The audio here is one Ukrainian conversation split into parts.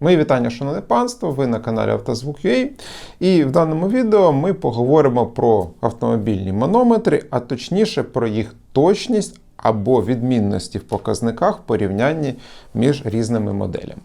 Мої вітання, шановне панство, ви на каналі Автозвук.ua і в даному відео ми поговоримо про автомобільні манометри, а точніше про їх точність або відмінності в показниках в порівнянні між різними моделями.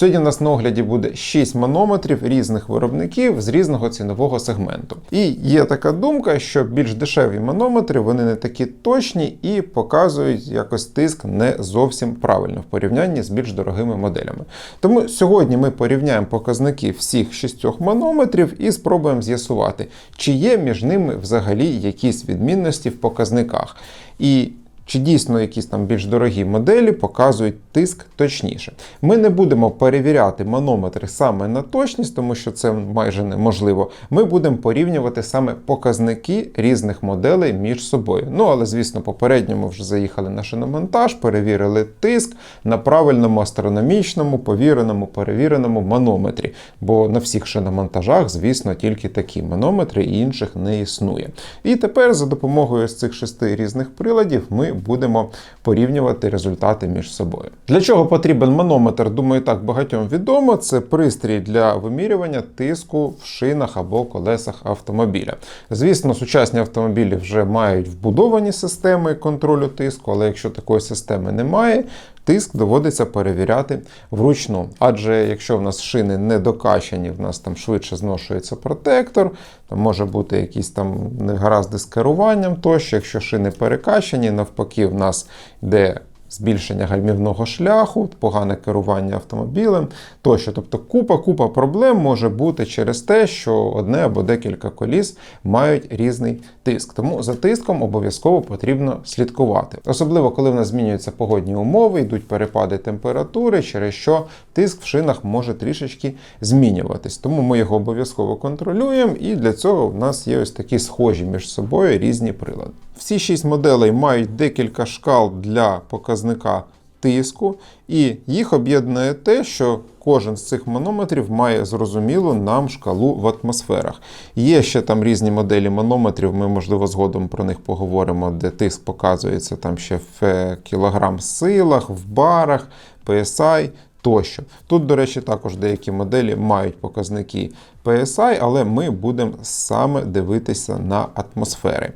Сьогодні у нас на огляді буде 6 манометрів різних виробників з різного цінового сегменту. І є така думка, що більш дешеві манометри вони не такі точні і показують якось тиск не зовсім правильно в порівнянні з більш дорогими моделями. Тому сьогодні ми порівняємо показники всіх шістьох манометрів і спробуємо з'ясувати, чи є між ними взагалі якісь відмінності в показниках. І чи дійсно якісь там більш дорогі моделі показують тиск точніше. Ми не будемо перевіряти манометри саме на точність, тому що це майже неможливо. Ми будемо порівнювати саме показники різних моделей між собою. Ну але звісно, попередньо ми вже заїхали на шиномонтаж, перевірили тиск на правильному астрономічному, повіреному, перевіреному манометрі. Бо на всіх шиномонтажах, звісно, тільки такі манометри і інших не існує. І тепер за допомогою з цих шести різних приладів ми будемо порівнювати результати між собою. Для чого потрібен манометр? Думаю, так багатьом відомо. Це пристрій для вимірювання тиску в шинах або колесах автомобіля. Звісно, сучасні автомобілі вже мають вбудовані системи контролю тиску, але якщо такої системи немає, Тиск доводиться перевіряти вручну. Адже якщо в нас шини не докачані, в нас там швидше зношується протектор, там може бути якісь там негаразди з керуванням тощо, якщо шини перекачані, навпаки, в нас йде збільшення гальмівного шляху, погане керування автомобілем тощо. Тобто купа-купа проблем може бути через те, що одне або декілька коліс мають різний тиск. Тому за тиском обов'язково потрібно слідкувати. Особливо, коли в нас змінюються погодні умови, йдуть перепади температури, через що тиск в шинах може трішечки змінюватись. Тому ми його обов'язково контролюємо, і для цього в нас є ось такі схожі між собою різні прилади. Всі шість моделей мають декілька шкал для показника тиску, і їх об'єднує те, що кожен з цих манометрів має зрозумілу нам шкалу в атмосферах. Є ще там різні моделі манометрів, ми, можливо, згодом про них поговоримо, де тиск показується там ще в е, кілограм силах, в барах, PSI. Тощо. Тут, до речі, також деякі моделі мають показники PSI, але ми будемо саме дивитися на атмосфери.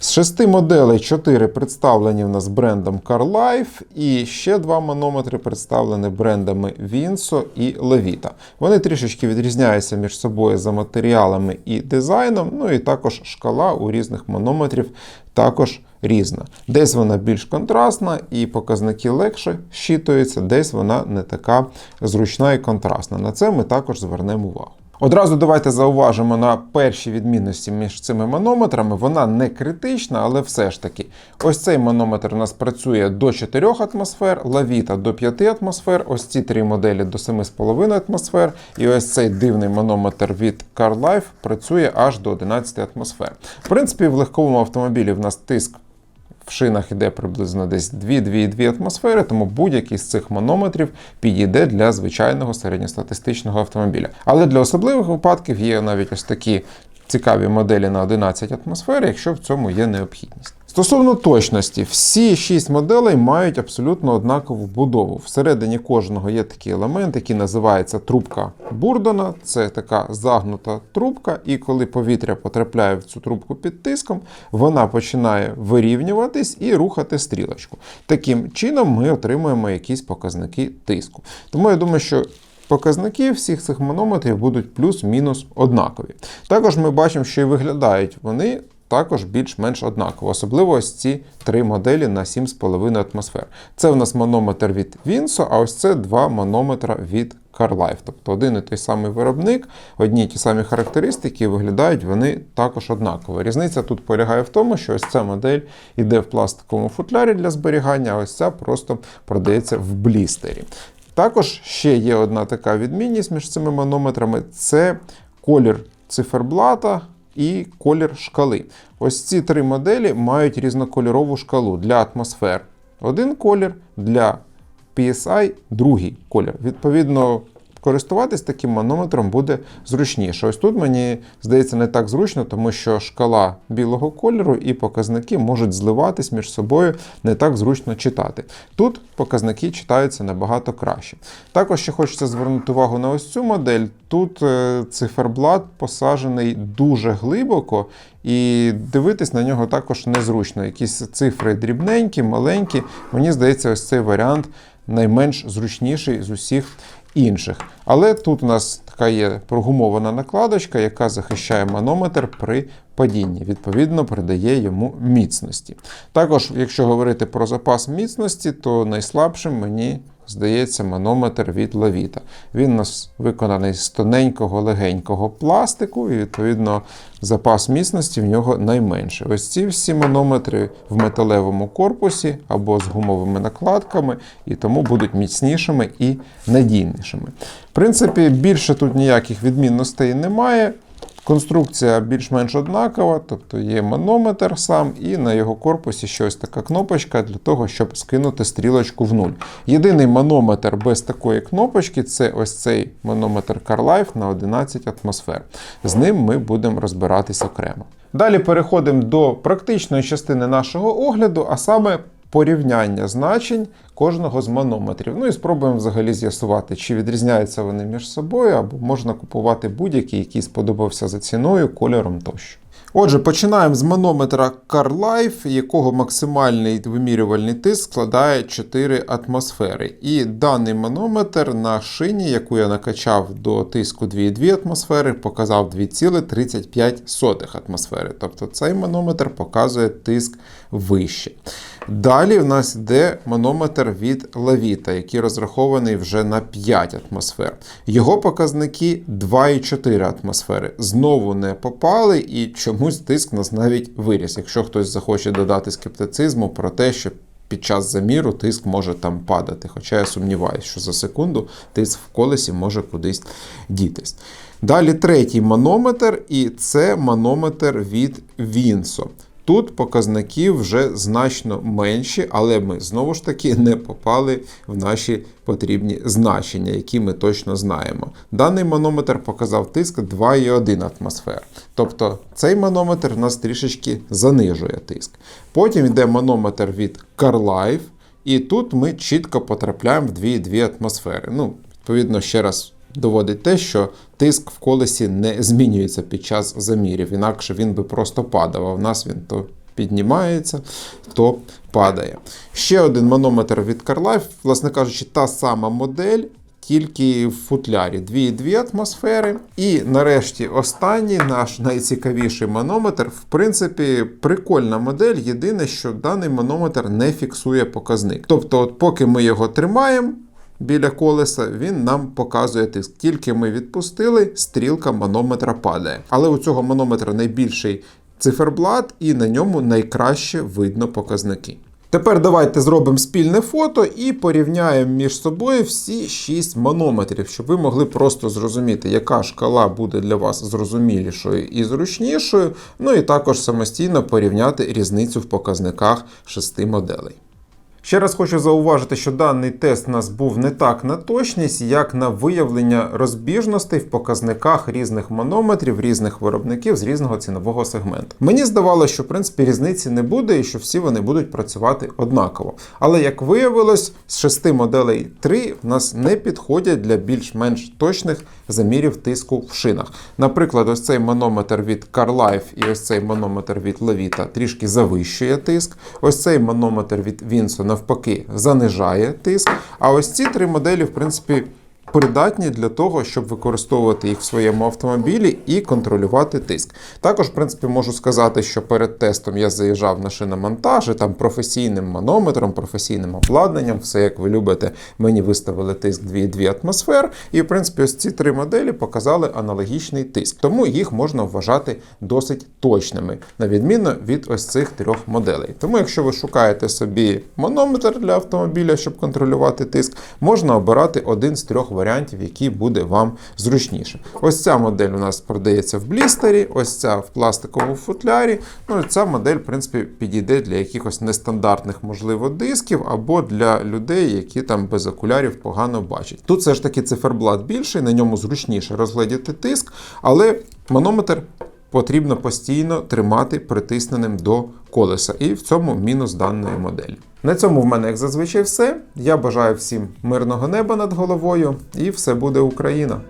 З шести моделей чотири представлені в нас брендом CarLife, і ще два манометри представлені брендами Vinso і Levita. Вони трішечки відрізняються між собою за матеріалами і дизайном, ну і також шкала у різних манометрів також різна. Десь вона більш контрастна і показники легше щитуються, десь вона не така зручна і контрастна. На це ми також звернемо увагу. Одразу давайте зауважимо на перші відмінності між цими манометрами. Вона не критична, але все ж таки. Ось цей манометр у нас працює до 4 атмосфер, лавіта до 5 атмосфер, ось ці три моделі до 7,5 атмосфер. І ось цей дивний манометр від CarLife працює аж до 11 атмосфер. В принципі, в легковому автомобілі в нас тиск в шинах йде приблизно десь 2-2,2 атмосфери, тому будь-який з цих манометрів підійде для звичайного середньостатистичного автомобіля. Але для особливих випадків є навіть ось такі цікаві моделі на 11 атмосфер, якщо в цьому є необхідність. Стосовно точності, всі шість моделей мають абсолютно однакову будову. Всередині кожного є такий елемент, який називається трубка Бурдона. Це така загнута трубка, і коли повітря потрапляє в цю трубку під тиском, вона починає вирівнюватись і рухати стрілочку. Таким чином ми отримуємо якісь показники тиску. Тому я думаю, що Показники всіх цих манометрів будуть плюс-мінус однакові. Також ми бачимо, що і виглядають вони також більш-менш однаково, особливо ось ці три моделі на 7,5 атмосфер. Це у нас манометр від Vinso, а ось це два манометра від CarLife. Тобто один і той самий виробник, одні й ті самі характеристики, виглядають вони також однаково. Різниця тут полягає в тому, що ось ця модель йде в пластиковому футлярі для зберігання, а ось ця просто продається в блістері. Також ще є одна така відмінність між цими манометрами це колір циферблата і колір шкали. Ось ці три моделі мають різнокольорову шкалу для атмосфер. Один колір, для PSI другий колір. Відповідно, користуватись таким манометром буде зручніше. Ось тут мені здається не так зручно, тому що шкала білого кольору і показники можуть зливатись між собою, не так зручно читати. Тут показники читаються набагато краще. Також ще хочеться звернути увагу на ось цю модель. Тут е, циферблат посаджений дуже глибоко, і дивитись на нього також незручно. Якісь цифри дрібненькі, маленькі. Мені здається, ось цей варіант найменш зручніший з усіх інших. Але тут у нас така є прогумована накладочка, яка захищає манометр при падінні, відповідно, придає йому міцності. Також, якщо говорити про запас міцності, то найслабшим мені здається манометр від Лавіта. Він у нас виконаний з тоненького легенького пластику, і відповідно запас міцності в нього найменший. Ось ці всі манометри в металевому корпусі або з гумовими накладками, і тому будуть міцнішими і надійнішими. В принципі, більше тут ніяких відмінностей немає. Конструкція більш-менш однакова, тобто є манометр сам, і на його корпусі щось така кнопочка для того, щоб скинути стрілочку в нуль. Єдиний манометр без такої кнопочки це ось цей манометр CarLife на 11 атмосфер. З ним ми будемо розбиратись окремо. Далі переходимо до практичної частини нашого огляду, а саме порівняння значень кожного з манометрів. Ну і спробуємо взагалі з'ясувати, чи відрізняються вони між собою, або можна купувати будь-який, який сподобався за ціною, кольором тощо. Отже, починаємо з манометра CarLife, якого максимальний вимірювальний тиск складає 4 атмосфери. І даний манометр на шині, яку я накачав до тиску 2,2 атмосфери, показав 2,35 атмосфери. Тобто цей манометр показує тиск вище. Далі в нас йде манометр від Лавіта, який розрахований вже на 5 атмосфер. Його показники 2,4 атмосфери. Знову не попали, і чомусь тиск нас навіть виріс. Якщо хтось захоче додати скептицизму про те, що під час заміру тиск може там падати. Хоча я сумніваюся, що за секунду тиск в колесі може кудись дітись. Далі третій манометр, і це манометр від Вінсо. Тут показники вже значно менші, але ми знову ж таки не попали в наші потрібні значення, які ми точно знаємо. Даний манометр показав тиск 2,1 атмосфер. Тобто цей манометр нас трішечки занижує тиск. Потім йде манометр від CarLife, і тут ми чітко потрапляємо в 2,2 атмосфери. Ну, відповідно, ще раз доводить те, що тиск в колесі не змінюється під час замірів, інакше він би просто падав, а в нас він то піднімається, то падає. Ще один манометр від CarLife, власне кажучи, та сама модель. Тільки в футлярі 2,2 атмосфери. І нарешті останній наш найцікавіший манометр. В принципі, прикольна модель. Єдине, що даний манометр не фіксує показник. Тобто, от поки ми його тримаємо, біля колеса, він нам показує тиск. Тільки ми відпустили, стрілка манометра падає. Але у цього манометра найбільший циферблат, і на ньому найкраще видно показники. Тепер давайте зробимо спільне фото і порівняємо між собою всі 6 манометрів, щоб ви могли просто зрозуміти, яка шкала буде для вас зрозумілішою і зручнішою. Ну і також самостійно порівняти різницю в показниках 6 моделей. Ще раз хочу зауважити, що даний тест у нас був не так на точність, як на виявлення розбіжностей в показниках різних манометрів, різних виробників з різного цінового сегменту. Мені здавалося, що в принципі різниці не буде і що всі вони будуть працювати однаково. Але як виявилось, з шести моделей 3 в нас не підходять для більш-менш точних замірів тиску в шинах. Наприклад, ось цей манометр від CarLife і ось цей манометр від Levita трішки завищує тиск. Ось цей манометр від Vinso навпаки занижає тиск. А ось ці три моделі, в принципі, придатні для того, щоб використовувати їх в своєму автомобілі і контролювати тиск. Також, в принципі, можу сказати, що перед тестом я заїжджав на шиномонтаж, і там професійним манометром, професійним обладнанням, все як ви любите, мені виставили тиск 2,2 атмосфер. І, в принципі, ось ці три моделі показали аналогічний тиск. Тому їх можна вважати досить точними, на відміну від ось цих трьох моделей. Тому, якщо ви шукаєте собі манометр для автомобіля, щоб контролювати тиск, можна обирати один з трьох варіантів, який буде вам зручніше. Ось ця модель у нас продається в блістері, ось ця в пластиковому футлярі. Ну і ця модель, в принципі, підійде для якихось нестандартних, можливо, дисків або для людей, які там без окулярів погано бачать. Тут все ж таки циферблат більший, на ньому зручніше розгледіти тиск, але манометр потрібно постійно тримати притисненим до колеса. І в цьому мінус даної моделі. На цьому в мене, як зазвичай, все. Я бажаю всім мирного неба над головою, і все буде Україна!